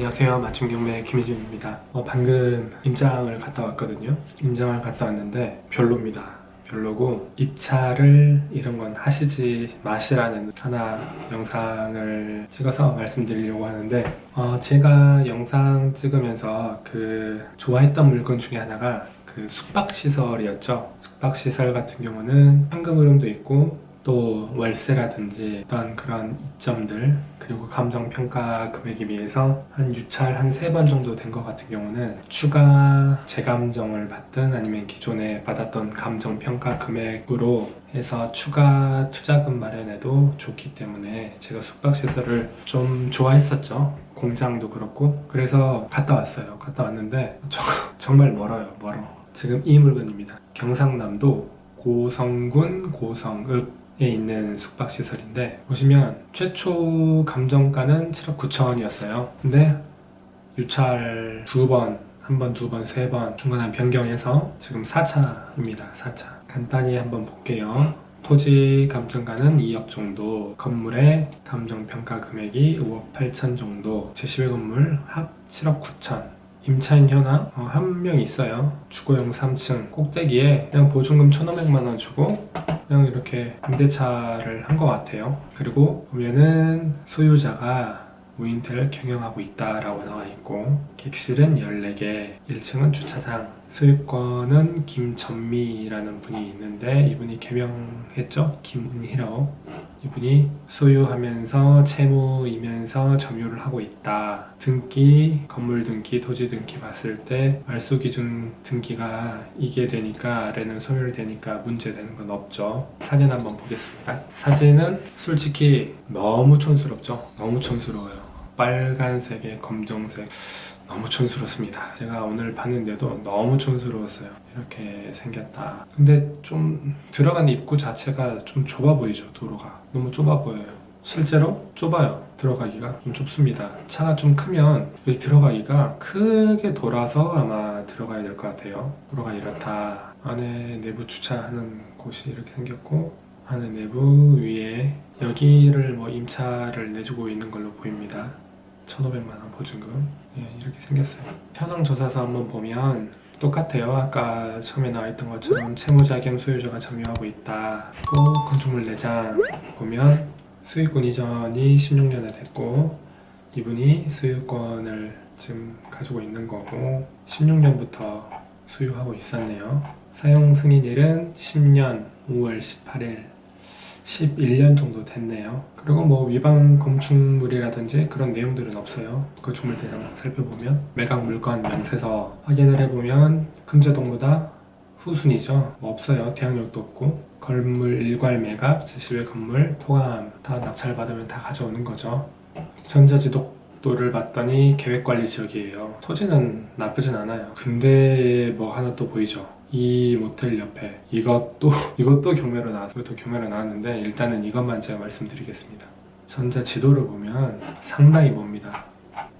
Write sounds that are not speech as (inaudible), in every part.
안녕하세요. 맞춤 경매 김희준입니다. 어, 방금 임장을 갔다 왔거든요. 임장을 갔다 왔는데 별로입니다. 별로고 입찰을 이런 건 하시지 마시라는 하나 영상을 찍어서 말씀드리려고 하는데 어, 제가 영상 찍으면서 그 좋아했던 물건 중에 하나가 그 숙박 시설이었죠. 숙박 시설 같은 경우는 현금 흐름도 있고 또 월세라든지 어떤 그런 이점들 그리고 감정 평가 금액에 비해서 한 유찰 한 세 번 정도 된 것 같은 경우는 추가 재감정을 받든 아니면 기존에 받았던 감정 평가 금액으로 해서 추가 투자금 마련에도 좋기 때문에 제가 숙박 시설을 좀 좋아했었죠. 공장도 그렇고 그래서 갔다 왔어요. 갔다 왔는데 (laughs) 저- 정말 멀어요. 멀어. 지금 이 물건입니다. 경상남도 고성군 고성읍 에 있는 숙박시설인데 보시면 최초 감정가는 7억 9천원이었어요. 근데 유찰 두 번, 한 번, 두 번, 세 번 중간에 변경해서 지금 4차입니다. 4차. 간단히 한번 볼게요. 토지 감정가는 2억 정도 건물의 감정평가 금액이 5억 8천 정도 제11 건물 합 7억 9천 임차인 현황 어, 한명 있어요 주거용 3층 꼭대기에 그냥 보증금 1,500만 원 주고 그냥 이렇게 임대차를 한 것 같아요. 그리고 보면은 소유자가 무인텔을 경영하고 있다라고 나와 있고 객실은 14개, 1층은 주차장, 소유권은 김전미라는 분이 있는데 이분이 개명했죠? 김은희라고 이분이 소유하면서 채무이면서 점유를 하고 있다. 등기, 건물 등기, 토지 등기 봤을 때 말소 기준 등기가 이게 되니까 아래는 소멸되니까 문제되는 건 없죠. 사진 한번 보겠습니다. 사진은 솔직히 너무 촌스럽죠? 너무 촌스러워요. 빨간색에 검정색 너무 촌스럽습니다. 제가 오늘 봤는데도 너무 촌스러웠어요. 이렇게 생겼다. 근데 좀 들어간 입구 자체가 좀 좁아 보이죠, 도로가. 너무 좁아 보여요. 실제로 좁아요. 들어가기가 좀 좁습니다. 차가 좀 크면 여기 들어가기가 크게 돌아서 아마 들어가야 될 것 같아요. 도로가 이렇다. 안에 내부 주차하는 곳이 이렇게 생겼고 안에 내부 위에 여기를 뭐 임차를 내주고 있는 걸로 보입니다. 1,500만 원 보증금. 예, 이렇게 생겼어요. 현황 조사서 한번 보면 똑같아요. 아까 처음에 나와 있던 것처럼 채무자 겸 소유자가 점유하고 있다. 또 건축물 내장 보면 수익권 이전이 16년에 됐고 이분이 수유권을 지금 가지고 있는 거고 16년부터 수유하고 있었네요. 사용 승인일은 10년 5월 18일 11년 정도 됐네요. 그리고 뭐 위반 건축물이라든지 그런 내용들은 없어요. 건축물 대상 살펴보면 매각 물건 명세서 확인을 해보면 금제동보다 후순위죠. 뭐 없어요. 대항력도 없고 건물 일괄 매각, 제11 건물 포함 다 낙찰 받으면 다 가져오는 거죠. 전자지독도를 봤더니 계획관리 지역이에요. 토지는 나쁘진 않아요. 근데 뭐 하나 또 보이죠. 이 모텔 옆에 이것도 (laughs) 이것도 경매로 나왔 이것도 경매로 나왔는데 일단은 이것만 제가 말씀드리겠습니다. 전자 지도를 보면 상당히 멉니다.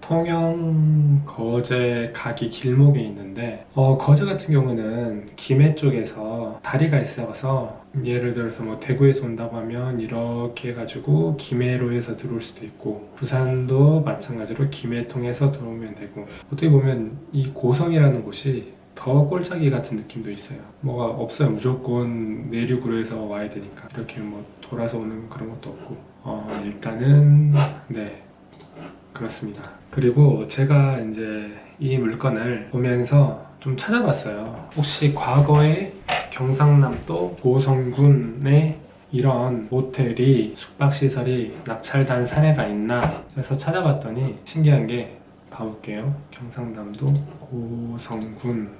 통영 거제 가기 길목에 있는데 어, 거제 같은 경우는 김해 쪽에서 다리가 있어서 예를 들어서 뭐 대구에서 온다고 하면 이렇게 해가지고 김해로 해서 들어올 수도 있고 부산도 마찬가지로 김해 통해서 들어오면 되고 어떻게 보면 이 고성이라는 곳이 더 꼴짜기 같은 느낌도 있어요. 뭐가 없어요. 무조건 내륙으로 해서 와야 되니까 이렇게 뭐 돌아서 오는 그런 것도 없고 어, 일단은 네 그렇습니다. 그리고 제가 이제 이 물건을 보면서 좀 찾아봤어요. 혹시 과거에 경상남도 고성군에 이런 모텔이 숙박시설이 낙찰단 사례가 있나 해서 찾아봤더니 신기한 게 봐볼게요. 경상남도 고성군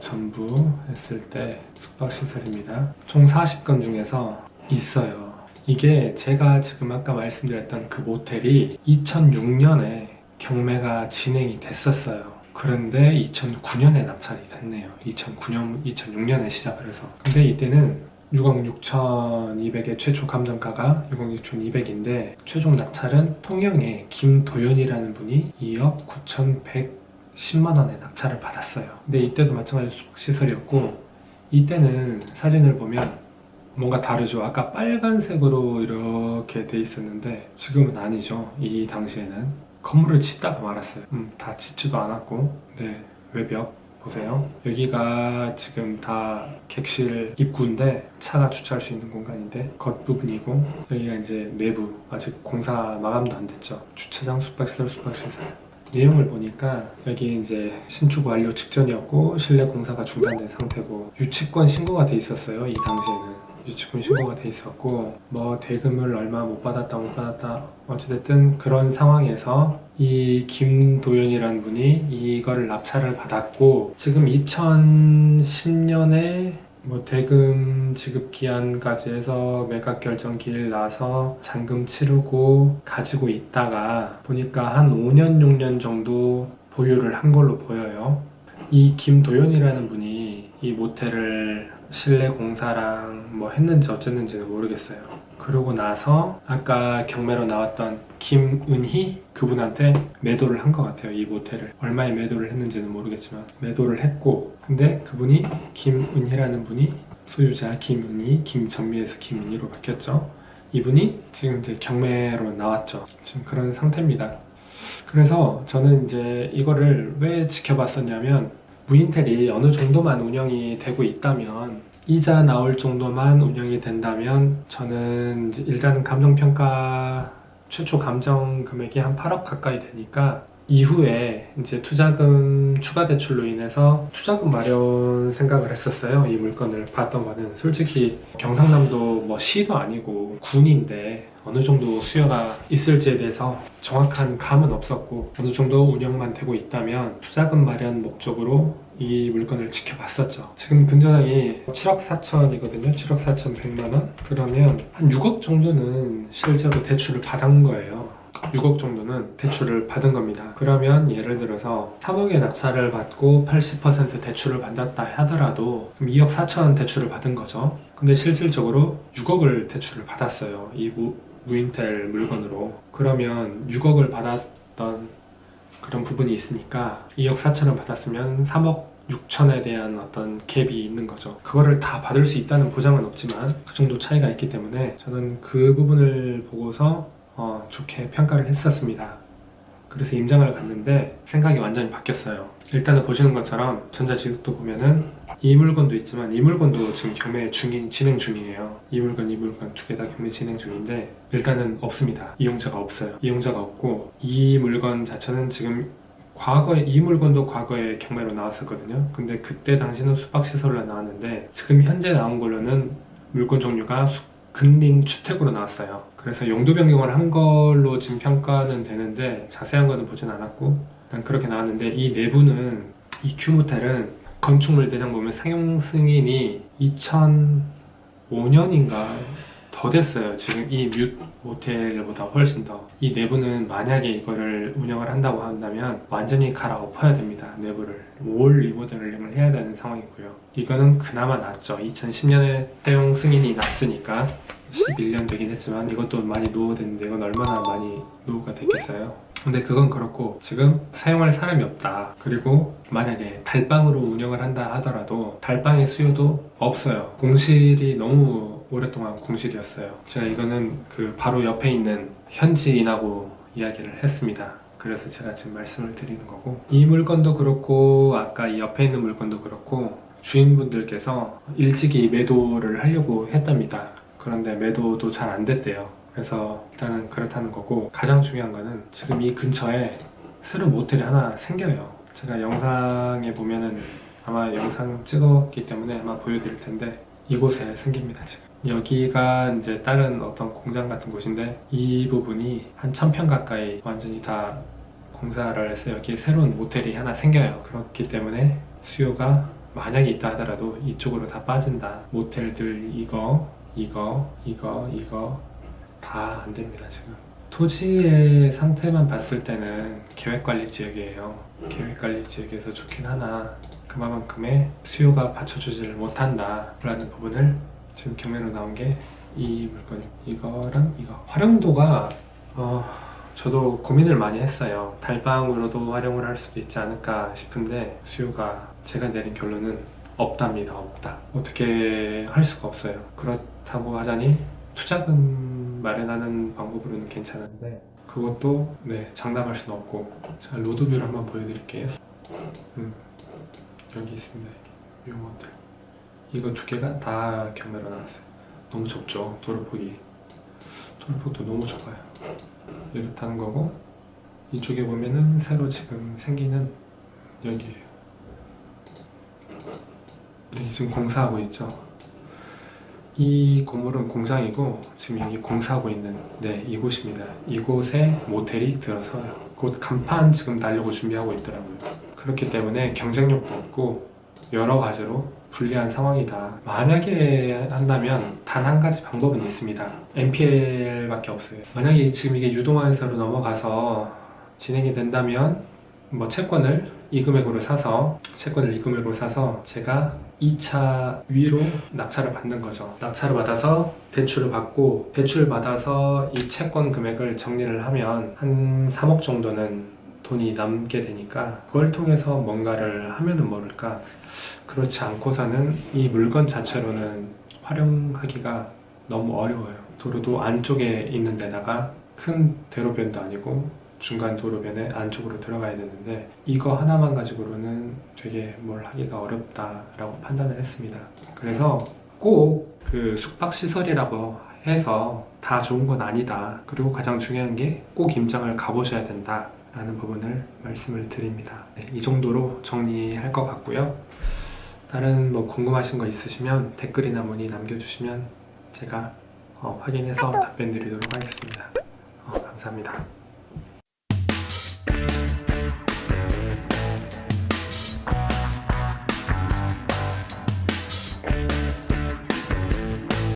전부 했을 때 숙박시설입니다. 총 40건 중에서 있어요. 이게 제가 지금 아까 말씀드렸던 그 모텔이 2006년에 경매가 진행이 됐었어요. 그런데 2009년에 낙찰이 됐네요. 2009년, 2006년에 시작을 해서. 근데 이때는 6억 6,200의 최초 감정가가 6억 6,200인데 최종 낙찰은 통영의 김도연이라는 분이 2억 9,110만 원의 낙찰을 받았어요. 근데 이때도 마찬가지로 숙박시설이었고 이때는 사진을 보면 뭔가 다르죠. 아까 빨간색으로 이렇게 돼 있었는데 지금은 아니죠. 이 당시에는 건물을 짓다가 말았어요. 음, 다 짓지도 않았고, 네 외벽 보세요. 여기가 지금 다 객실 입구인데 차가 주차할 수 있는 공간인데 겉 부분이고 여기가 이제 내부 아직 공사 마감도 안 됐죠. 주차장 숙박시설 숙박시설. 내용을 보니까 여기 이제 신축 완료 직전이었고 실내 공사가 중단된 상태고 유치권 신고가 돼 있었어요 이 당시에는 유치권 신고가 돼 있었고 뭐 대금을 얼마 못 받았다 못 받았다 어찌됐든 그런 상황에서 이 김도연이라는 분이 이거를 납차를 받았고 지금 2010년에 뭐 대금 지급 기한까지 해서 매각 결정 기일 나서 잔금 치르고 가지고 있다가 보니까 한 5년 6년 정도 보유를 한 걸로 보여요. 이 김도연이라는 분이 이 모텔을 실내 공사랑 뭐 했는지 어쨌는지는 모르겠어요. 그러고 나서 아까 경매로 나왔던 김은희 그분한테 매도를 한 것 같아요. 이 모텔을 얼마에 매도를 했는지는 모르겠지만 매도를 했고 근데 그분이 김은희라는 분이 소유자 김은희 김전미에서 김은희로 바뀌었죠. 이분이 지금 이제 경매로 나왔죠. 지금 그런 상태입니다. 그래서 저는 이제 이거를 왜 지켜봤었냐면 무인텔이 어느 정도만 운영이 되고 있다면 이자 나올 정도만 운영이 된다면 저는 일단은 감정평가 최초 감정 금액이 한 8억 가까이 되니까 이후에 이제 투자금 추가 대출로 인해서 투자금 마련 생각을 했었어요. 이 물건을 봤던 거는 솔직히 경상남도 뭐 시도 아니고 군인데 어느 정도 수요가 있을지에 대해서 정확한 감은 없었고 어느 정도 운영만 되고 있다면 투자금 마련 목적으로 이 물건을 지켜봤었죠. 지금 근저당이 7억 4천이거든요. 7억 4천 100만 원. 그러면 한 6억 정도는 실제로 대출을 받은 거예요. 6억 정도는 대출을 받은 겁니다. 그러면 예를 들어서 3억의 낙찰을 받고 80% 대출을 받았다 하더라도 그럼 2억 4천 대출을 받은 거죠. 근데 실질적으로 6억을 대출을 받았어요. 이 무, 무인텔 물건으로. 그러면 6억을 받았던 그런 부분이 있으니까 2억 4천을 받았으면 3억 6천에 대한 어떤 갭이 있는 거죠. 그거를 다 받을 수 있다는 보장은 없지만 그 정도 차이가 있기 때문에 저는 그 부분을 보고서 어, 좋게 평가를 했었습니다. 그래서 임장을 갔는데 생각이 완전히 바뀌었어요. 일단은 보시는 것처럼 전자지급도 보면은 이 물건도 있지만 이 물건도 지금 경매 중인 진행 중이에요. 이 물건 이 물건 두 개 다 경매 진행 중인데 일단은 없습니다. 이용자가 없어요. 이용자가 없고 이 물건 자체는 지금 과거에 이 물건도 과거에 경매로 나왔었거든요. 근데 그때 당시는 숙박시설로 나왔는데 지금 현재 나온 걸로는 물건 종류가 숙- 근린 주택으로 나왔어요. 그래서 용도 변경을 한 걸로 지금 평가는 되는데 자세한 거는 보진 않았고 일단 그렇게 나왔는데 이 내부는 이 큐모텔은 건축물 대장 보면 상용 승인이 2005년인가 더 됐어요. 지금 이 뮤 모텔보다 훨씬 더. 이 내부는 만약에 이거를 운영을 한다고 한다면 완전히 갈아엎어야 됩니다. 내부를. 올 리모델링을 해야 되는 상황이고요. 이거는 그나마 낫죠. 2010년에 사용 승인이 났으니까 11년 되긴 했지만 이것도 많이 노후됐는데 이건 얼마나 많이 노후가 됐겠어요. 근데 그건 그렇고 지금 사용할 사람이 없다. 그리고 만약에 달방으로 운영을 한다 하더라도 달방의 수요도 없어요. 공실이 너무 오랫동안 공실이었어요. 제가 이거는 그 바로 옆에 있는 현지인하고 이야기를 했습니다. 그래서 제가 지금 말씀을 드리는 거고 이 물건도 그렇고 아까 이 옆에 있는 물건도 그렇고 주인분들께서 일찍이 매도를 하려고 했답니다. 그런데 매도도 잘 안 됐대요. 그래서 일단은 그렇다는 거고 가장 중요한 거는 지금 이 근처에 새로운 모텔이 하나 생겨요. 제가 영상에 보면은 아마 영상 찍었기 때문에 아마 보여드릴 텐데 이곳에 생깁니다 지금. 여기가 이제 다른 어떤 공장 같은 곳인데 이 부분이 한 천 평 가까이 완전히 다 공사를 해서 여기에 새로운 모텔이 하나 생겨요. 그렇기 때문에 수요가 만약에 있다 하더라도 이쪽으로 다 빠진다. 모텔들 이거, 이거, 이거, 이거 다 안 됩니다 지금. 토지의 상태만 봤을 때는 계획관리 지역이에요. 계획관리 지역에서 좋긴 하나 그만큼의 수요가 받쳐주지를 못한다라는 부분을 지금 경매로 나온 게 이 물건 이거랑 이거 활용도가 어 저도 고민을 많이 했어요. 달방으로도 활용을 할 수도 있지 않을까 싶은데 수요가 제가 내린 결론은 없답니다. 없다. 어떻게 할 수가 없어요. 그렇다고 하자니 투자금 마련하는 방법으로는 괜찮은데 그것도 네 장담할 수는 없고 제가 로드뷰를 한번 보여드릴게요. 음, 여기 있습니다. 이 모델. 이거 두 개가 다 경매로 나왔어요. 너무 좁죠 도로폭이. 도로폭도 너무 좁아요. 이렇다는 거고 이쪽에 보면은 새로 지금 생기는 여기에요. 여기 지금 공사하고 있죠. 이 건물은 공장이고 지금 여기 공사하고 있는 네 이곳입니다. 이곳에 모텔이 들어서요. 곧 간판 지금 달려고 준비하고 있더라고요. 그렇기 때문에 경쟁력도 없고 여러 가지로 불리한 상황이다. 만약에 한다면 단 한 가지 방법은 있습니다. NPL밖에 없어요. 만약에 지금 이게 유동화에서로 넘어가서 진행이 된다면 뭐 채권을 이 금액으로 사서 채권을 이 금액으로 사서 제가 2차 위로 납차를 받는 거죠. 납차를 받아서 대출을 받고 대출을 받아서 이 채권 금액을 정리를 하면 한 3억 정도는 돈이 남게 되니까 그걸 통해서 뭔가를 하면은 모를까 그렇지 않고서는 이 물건 자체로는 활용하기가 너무 어려워요. 도로도 안쪽에 있는 데다가 큰 대로변도 아니고 중간 도로변에 안쪽으로 들어가야 되는데 이거 하나만 가지고는 되게 뭘 하기가 어렵다라고 판단을 했습니다. 그래서 꼭 그 숙박 시설이라고 해서 다 좋은 건 아니다. 그리고 가장 중요한 게 꼭 임장을 가보셔야 된다 라는 부분을 말씀을 드립니다. 네, 이 정도로 정리할 것 같고요. 다른 뭐 궁금하신 거 있으시면 댓글이나 문의 남겨주시면 제가 어, 확인해서 답변 드리도록 하겠습니다. 어, 감사합니다.